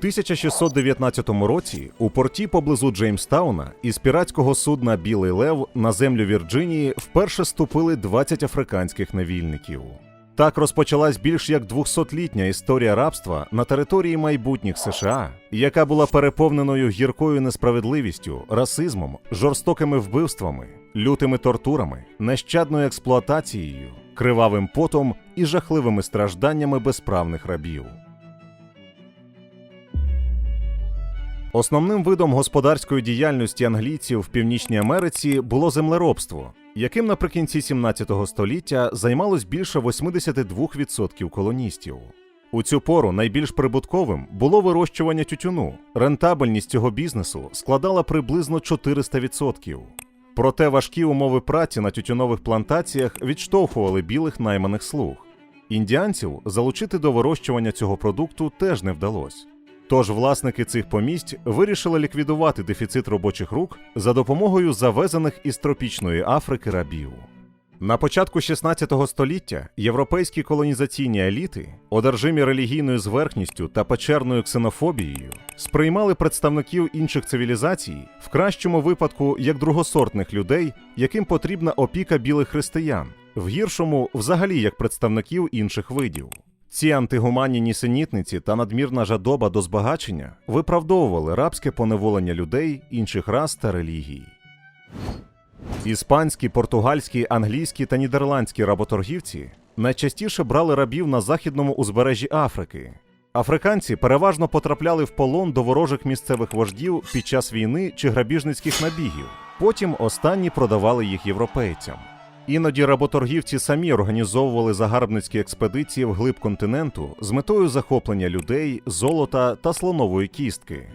1619 році у порті поблизу Джеймстауна із піратського судна Білий Лев на землю Вірджинії вперше ступили 20 африканських невільників. Так розпочалась більш як 200-літня історія рабства на території майбутніх США, яка була переповненою гіркою несправедливістю, расизмом, жорстокими вбивствами, лютими тортурами, нещадною експлуатацією, кривавим потом і жахливими стражданнями безправних рабів. Основним видом господарської діяльності англійців в Північній Америці було землеробство, яким наприкінці 17 століття займалось більше 82% колоністів. У цю пору найбільш прибутковим було вирощування тютюну. Рентабельність цього бізнесу складала приблизно 400%. Проте важкі умови праці на тютюнових плантаціях відштовхували білих найманих слуг. Індіанців залучити до вирощування цього продукту теж не вдалося. Тож власники цих помість вирішили ліквідувати дефіцит робочих рук за допомогою завезених із тропічної Африки рабів. На початку 16 століття європейські колонізаційні еліти, одержимі релігійною зверхністю та печерною ксенофобією, сприймали представників інших цивілізацій в кращому випадку як другосортних людей, яким потрібна опіка білих християн, в гіршому взагалі як представників інших видів. Ці антигуманні нісенітниці та надмірна жадоба до збагачення виправдовували рабське поневолення людей інших рас та релігій. Іспанські, португальські, англійські та нідерландські работоргівці найчастіше брали рабів на західному узбережжі Африки. Африканці переважно потрапляли в полон до ворожих місцевих вождів під час війни чи грабіжницьких набігів. Потім останні продавали їх європейцям. Іноді работоргівці самі організовували загарбницькі експедиції вглиб континенту з метою захоплення людей, золота та слонової кістки.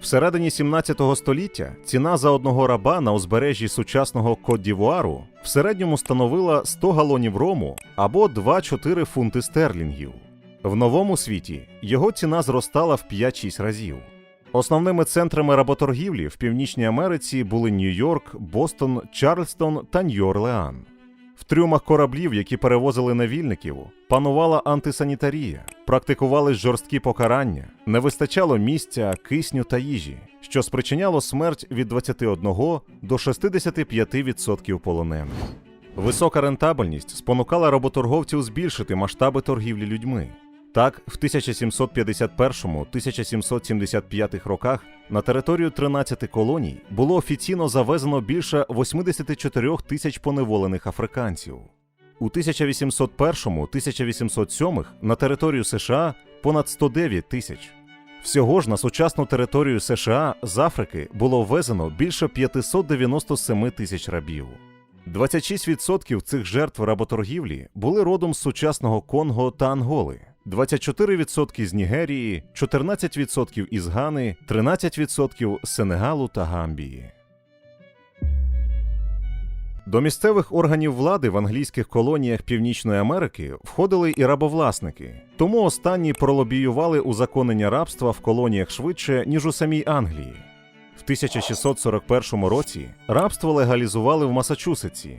Всередині 17 століття ціна за одного раба на узбережжі сучасного Кот-Дівуару в середньому становила 100 галонів рому або 2-4 фунти стерлінгів. В новому світі його ціна зростала в 5-6 разів. Основними центрами работоргівлі в Північній Америці були Нью-Йорк, Бостон, Чарльстон та Нью-Орлеан. В трюмах кораблів, які перевозили невільників, панувала антисанітарія, практикувались жорсткі покарання, не вистачало місця, кисню та їжі, що спричиняло смерть від 21 до 65% полонених. Висока рентабельність спонукала работорговців збільшити масштаби торгівлі людьми. Так, в 1751-1775 роках на територію 13 колоній було офіційно завезено більше 84 тисяч поневолених африканців. У 1801-1807 на територію США понад 109 тисяч. Всього ж на сучасну територію США з Африки було ввезено більше 597 тисяч рабів. 26% цих жертв работоргівлі були родом з сучасного Конго та Анголи, 24% з Нігерії, 14% із Гани, 13% з Сенегалу та Гамбії. До місцевих органів влади в англійських колоніях Північної Америки входили і рабовласники, тому останні пролобіювали узаконення рабства в колоніях швидше, ніж у самій Англії. В 1641 році рабство легалізували в Масачусетсі,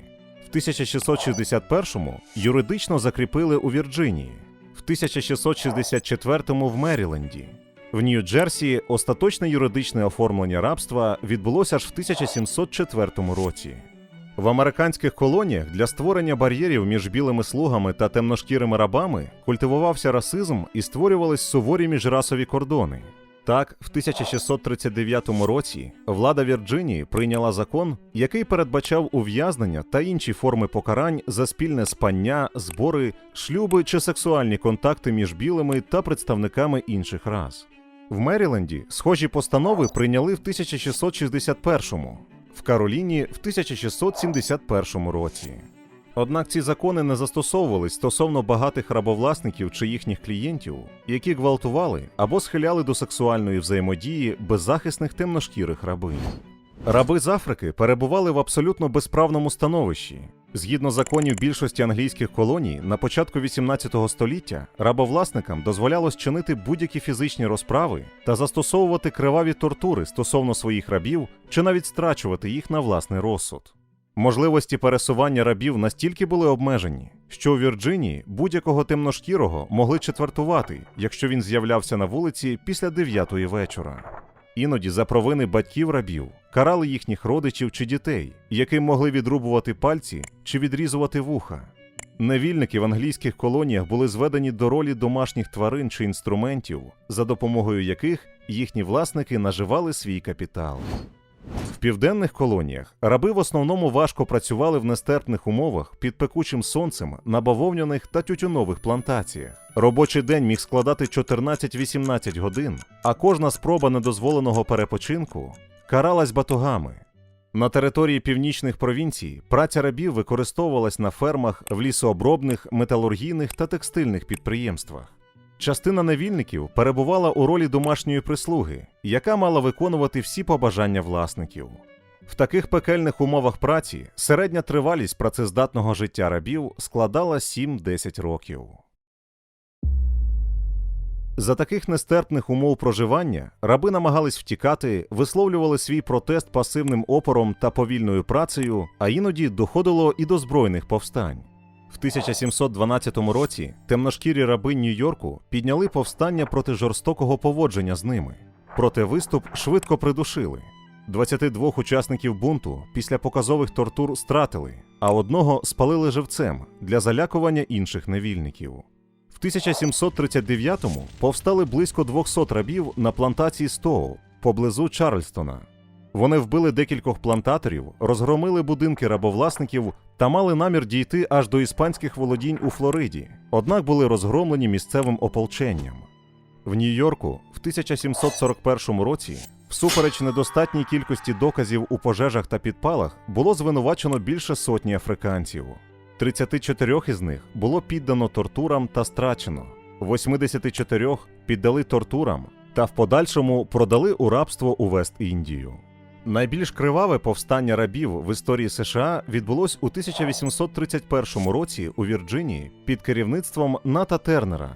в 1661-му юридично закріпили у Вірджинії, 1664-му в Меріленді. В Нью-Джерсі остаточне юридичне оформлення рабства відбулося аж в 1704 році. В американських колоніях для створення бар'єрів між білими слугами та темношкірими рабами культивувався расизм і створювались суворі міжрасові кордони. Так, в 1639 році влада Вірджинії прийняла закон, який передбачав ув'язнення та інші форми покарань за спільне спання, збори, шлюби чи сексуальні контакти між білими та представниками інших рас. В Меріленді схожі постанови прийняли в 1661-му, в Кароліні в 1671 році. Однак ці закони не застосовувались стосовно багатих рабовласників чи їхніх клієнтів, які гвалтували або схиляли до сексуальної взаємодії беззахисних темношкірих рабинь. Раби з Африки перебували в абсолютно безправному становищі. Згідно законів більшості англійських колоній, на початку 18 століття рабовласникам дозволялось чинити будь-які фізичні розправи та застосовувати криваві тортури стосовно своїх рабів чи навіть страчувати їх на власний розсуд. Можливості пересування рабів настільки були обмежені, що у Вірджинії будь-якого темношкірого могли четвертувати, якщо він з'являвся на вулиці після дев'ятої вечора. Іноді за провини батьків рабів карали їхніх родичів чи дітей, яким могли відрубувати пальці чи відрізувати вуха. Невільники в англійських колоніях були зведені до ролі домашніх тварин чи інструментів, за допомогою яких їхні власники наживали свій капітал. В південних колоніях раби в основному важко працювали в нестерпних умовах під пекучим сонцем на бавовняних та тютюнових плантаціях. Робочий день міг складати 14-18 годин, а кожна спроба недозволеного перепочинку каралась батогами. На території північних провінцій праця рабів використовувалась на фермах, в лісообробних, металургійних та текстильних підприємствах. Частина невільників перебувала у ролі домашньої прислуги, яка мала виконувати всі побажання власників. В таких пекельних умовах праці середня тривалість працездатного життя рабів складала 7-10 років. За таких нестерпних умов проживання раби намагались втікати, висловлювали свій протест пасивним опором та повільною працею, а іноді доходило і до збройних повстань. В 1712 році темношкірі раби Нью-Йорку підняли повстання проти жорстокого поводження з ними. Проте виступ швидко придушили. 22 учасників бунту після показових тортур стратили, а одного спалили живцем для залякування інших невільників. В 1739-му повстали близько 200 рабів на плантації Стоу поблизу Чарльстона. Вони вбили декількох плантаторів, розгромили будинки рабовласників та мали намір дійти аж до іспанських володінь у Флориді, однак були розгромлені місцевим ополченням. В Нью-Йорку в 1741 році, всупереч недостатній кількості доказів у пожежах та підпалах, було звинувачено більше сотні африканців. 34 із них було піддано тортурам та страчено, 84 піддали тортурам та в подальшому продали у рабство у Вест-Індію. Найбільш криваве повстання рабів в історії США відбулось у 1831 році у Вірджинії під керівництвом Ната Тернера.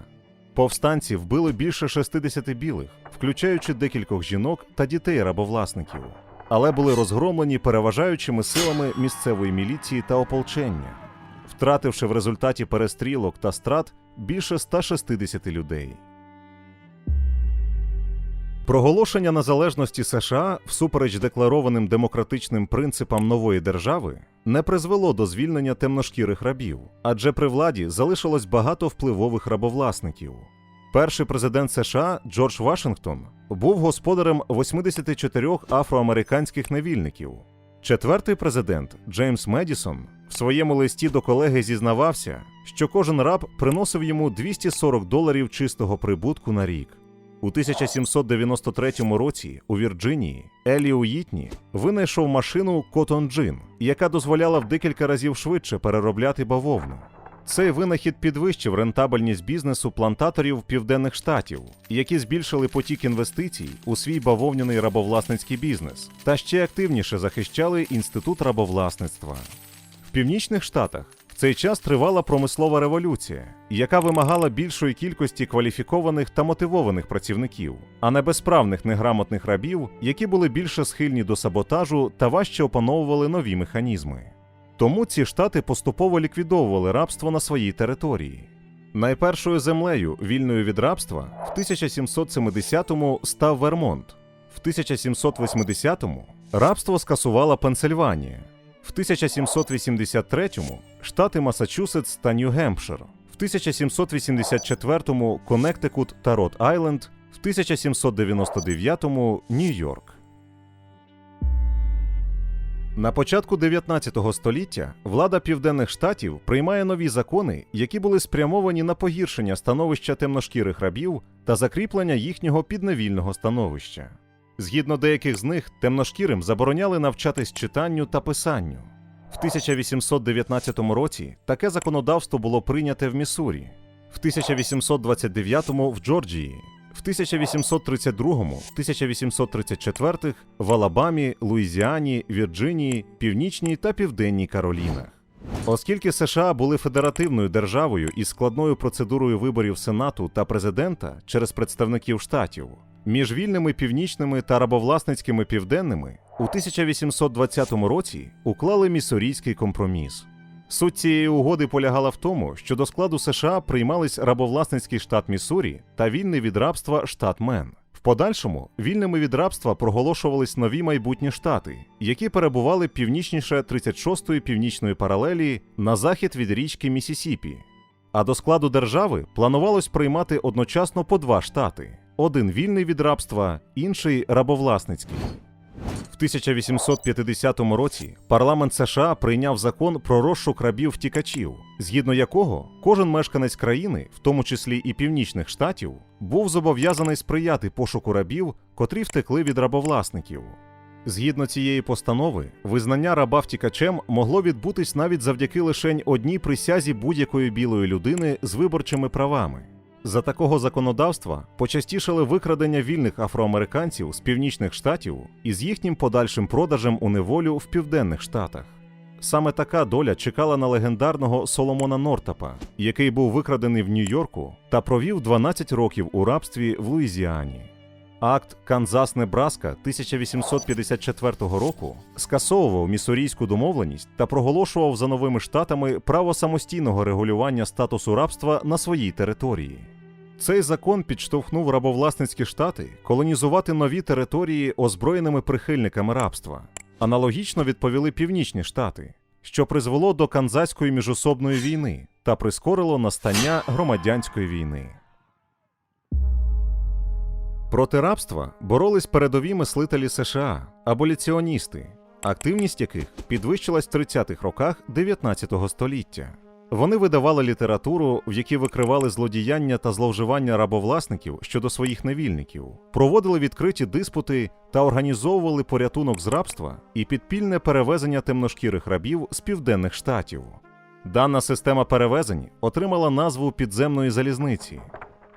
Повстанці вбили більше 60 білих, включаючи декількох жінок та дітей рабовласників, але були розгромлені переважаючими силами місцевої міліції та ополчення, втративши в результаті перестрілок та страт більше 160 людей. Проголошення незалежності США всупереч декларованим демократичним принципам нової держави не призвело до звільнення темношкірих рабів, адже при владі залишилось багато впливових рабовласників. Перший президент США Джордж Вашингтон був господарем 84 афроамериканських невільників. Четвертий президент Джеймс Медісон в своєму листі до колеги зізнавався, що кожен раб приносив йому 240 доларів чистого прибутку на рік. У 1793 році у Вірджинії Елі Уїтні винайшов машину Cotton Gin, яка дозволяла в декілька разів швидше переробляти бавовну. Цей винахід підвищив рентабельність бізнесу плантаторів південних штатів, які збільшили потік інвестицій у свій бавовняний рабовласницький бізнес та ще активніше захищали інститут рабовласництва. В північних штатах цей час тривала промислова революція, яка вимагала більшої кількості кваліфікованих та мотивованих працівників, а не безправних неграмотних рабів, які були більше схильні до саботажу та важче опановували нові механізми. Тому ці штати поступово ліквідовували рабство на своїй території. Найпершою землею, вільною від рабства, в 1770-му став Вермонт. В 1780-му рабство скасувала Пенсильванія. В 1783-му штати Масачусетс та Нью-Гемпшир. В 1784-му Коннектикут та Рот-Айленд. В 1799-му Нью-Йорк. На початку 19 століття влада південних штатів приймає нові закони, які були спрямовані на погіршення становища темношкірих рабів та закріплення їхнього підневільного становища. Згідно деяких з них, темношкірим забороняли навчатись читанню та писанню. В 1819 році таке законодавство було прийняте в Міссурі, в 1829 в Джорджії, в 1832, 1834 в Алабамі, Луїзіані, Вірджинії, Північній та Південній Каролінах. Оскільки США були федеративною державою із складною процедурою виборів Сенату та президента через представників штатів, Між вільними північними та рабовласницькими південними у 1820 році уклали міссурійський компроміс. Суть цієї угоди полягала в тому, що до складу США приймались рабовласницький штат Міссурі та вільний від рабства штат Мен. В подальшому вільними від рабства проголошувались нові майбутні штати, які перебували північніше 36-ї північної паралелі на захід від річки Місісіпі. А до складу держави планувалось приймати одночасно по два штати: один вільний від рабства, інший рабовласницький. В 1850 році парламент США прийняв закон про розшук рабів втікачів, згідно якого кожен мешканець країни, в тому числі і північних штатів, був зобов'язаний сприяти пошуку рабів, котрі втекли від рабовласників. Згідно цієї постанови, визнання раба втікачем могло відбутись навіть завдяки лишень одній присязі будь-якої білої людини з виборчими правами. За такого законодавства почастішали викрадення вільних афроамериканців з північних штатів із їхнім подальшим продажем у неволю в південних штатах. Саме така доля чекала на легендарного Соломона Нортапа, який був викрадений в Нью-Йорку та провів 12 років у рабстві в Луїзіані. Акт Канзас-Небраска 1854 року скасовував міссурійську домовленість та проголошував за новими штатами право самостійного регулювання статусу рабства на своїй території. Цей закон підштовхнув рабовласницькі штати колонізувати нові території озброєними прихильниками рабства. Аналогічно відповіли північні штати, що призвело до канзаської міжособної війни та прискорило настання громадянської війни. Проти рабства боролись передові мислителі США, аболіціоністи, активність яких підвищилась в 30-х роках 19 століття. Вони видавали літературу, в якій викривали злодіяння та зловживання рабовласників щодо своїх невільників, проводили відкриті диспути та організовували порятунок з рабства і підпільне перевезення темношкірих рабів з південних штатів. Дана система перевезень отримала назву підземної залізниці.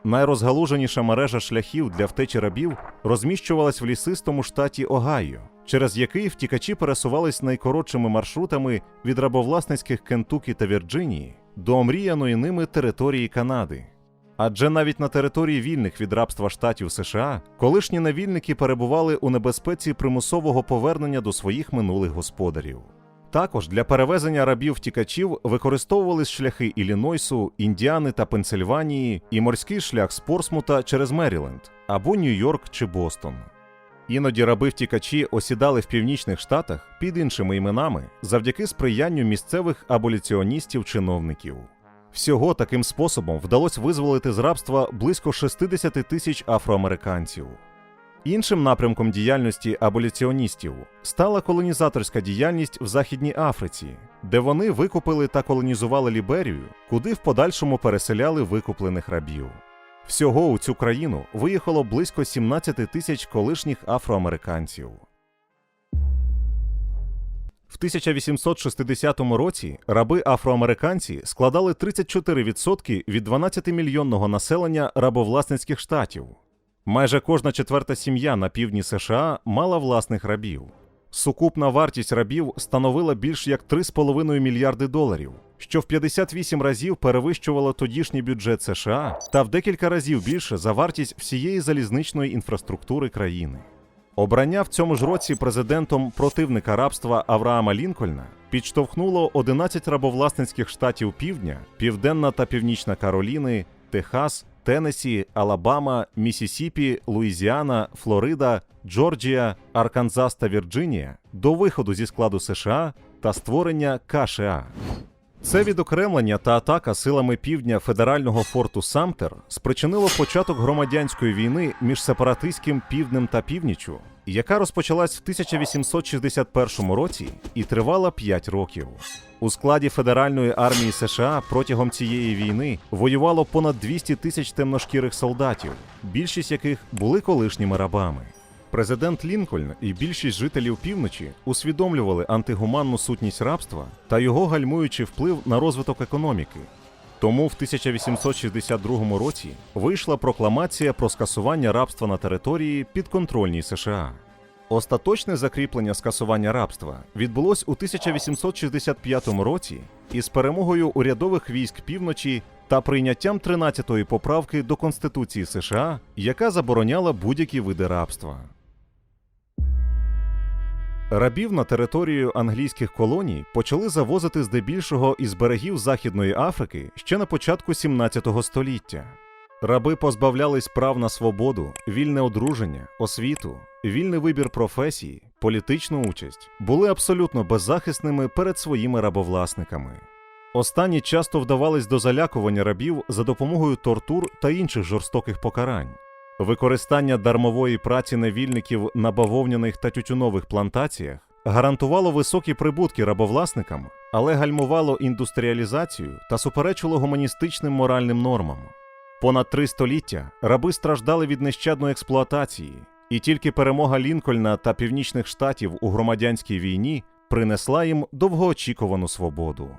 Найрозгалуженіша мережа шляхів для втечі рабів розміщувалась в лісистому штаті Огайо, через який втікачі пересувались найкоротшими маршрутами від рабовласницьких Кентукі та Вірджинії до омріяної ними території Канади. Адже навіть на території вільних від рабства штатів США колишні невільники перебували у небезпеці примусового повернення до своїх минулих господарів. Також для перевезення рабів-втікачів використовувались шляхи Іллінойсу, Індіани та Пенсильванії і морський шлях з Порсмута через Меріленд або Нью-Йорк чи Бостон. Іноді раби-втікачі осідали в північних штатах під іншими іменами завдяки сприянню місцевих аболіціоністів-чиновників. Всього таким способом вдалося визволити з рабства близько 60 тисяч афроамериканців. Іншим напрямком діяльності аболіціоністів стала колонізаторська діяльність в Західній Африці, де вони викупили та колонізували Ліберію, куди в подальшому переселяли викуплених рабів. Всього у цю країну виїхало близько 17 тисяч колишніх афроамериканців. В 1860 році раби афроамериканці складали 34% від 12-мільйонного населення рабовласницьких штатів. Майже кожна четверта сім'я на півдні США мала власних рабів. Сукупна вартість рабів становила більш як 3,5 мільярди доларів, що в 58 разів перевищувало тодішній бюджет США та в декілька разів більше за вартість всієї залізничної інфраструктури країни. Обрання в цьому ж році президентом противника рабства Авраама Лінкольна підштовхнуло 11 рабовласницьких штатів Півдня, Південна та Північна Кароліни, Техас, Теннессі, Алабама, Місісіпі, Луїзіана, Флорида, Джорджія, Арканзас та Вірджинія до виходу зі складу США та створення КША. Це відокремлення та атака силами півдня федерального форту Самтер спричинило початок громадянської війни між сепаратистським півднем та північчю, яка розпочалась в 1861 році і тривала 5 років. У складі Федеральної армії США протягом цієї війни воювало понад 200 тисяч темношкірих солдатів, більшість яких були колишніми рабами. Президент Лінкольн і більшість жителів півночі усвідомлювали антигуманну сутність рабства та його гальмуючий вплив на розвиток економіки. Тому в 1862 році вийшла прокламація про скасування рабства на території підконтрольній США. Остаточне закріплення скасування рабства відбулось у 1865 році із перемогою урядових військ півночі та прийняттям 13-ї поправки до Конституції США, яка забороняла будь-які види рабства. Рабів на територію англійських колоній почали завозити здебільшого із берегів Західної Африки ще на початку 17 століття. Раби позбавлялись прав на свободу, вільне одруження, освіту, вільний вибір професії, політичну участь, були абсолютно беззахисними перед своїми рабовласниками. Останні часто вдавались до залякування рабів за допомогою тортур та інших жорстоких покарань. Використання дармової праці невільників на бавовняних та тютюнових плантаціях гарантувало високі прибутки рабовласникам, але гальмувало індустріалізацію та суперечило гуманістичним моральним нормам. Понад три століття раби страждали від нещадної експлуатації, і тільки перемога Лінкольна та північних штатів у громадянській війні принесла їм довгоочікувану свободу.